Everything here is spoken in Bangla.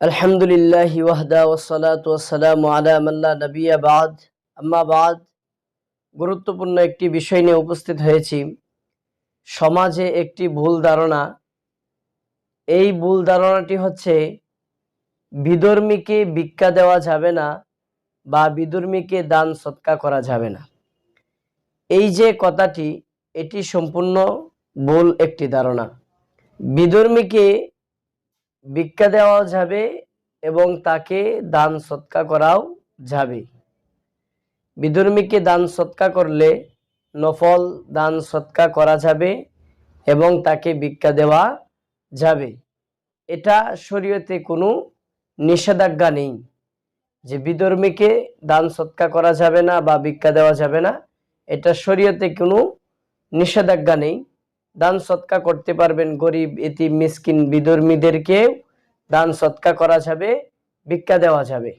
আলহামদুলিল্লাহ ওয়াহদা ওসালাত ওয়াসালাম আলা মাল্লা নবিয়া বাদ। গুরুত্বপূর্ণ একটি বিষয় নিয়ে উপস্থিত হয়েছি। সমাজে একটি ভুল ধারণা। এই ভুল ধারণাটি হচ্ছে বিধর্মীকে ভিক্ষা দেওয়া যাবে না বা বিধর্মীকে দান সৎকা করা যাবে না। এই যে কথাটি, এটি সম্পূর্ণ ভুল একটি ধারণা। বিধর্মীকে ভিক্ষা দেওয়া যাবে এবং তাকে দান সৎকা করাও যাবে। বিধর্মীকে দান সৎকা করলে নফল দান সৎকা করা যাবে এবং তাকে ভিক্ষা দেওয়া যাবে। এটা শরীয়তে কোনো নিষেধাজ্ঞা নেই যে বিধর্মীকে দান সৎকা করা যাবে না বা ভিক্ষা দেওয়া যাবে না। এটা শরীয়তে কোনো নিষেধাজ্ঞা নেই। দান সৎকা করতে পারবেন গরিব এটি মিসকিন, বিধর্মীদেরকেও দান সৎকা করা যাবে, ভিক্ষা দেওয়া যাবে।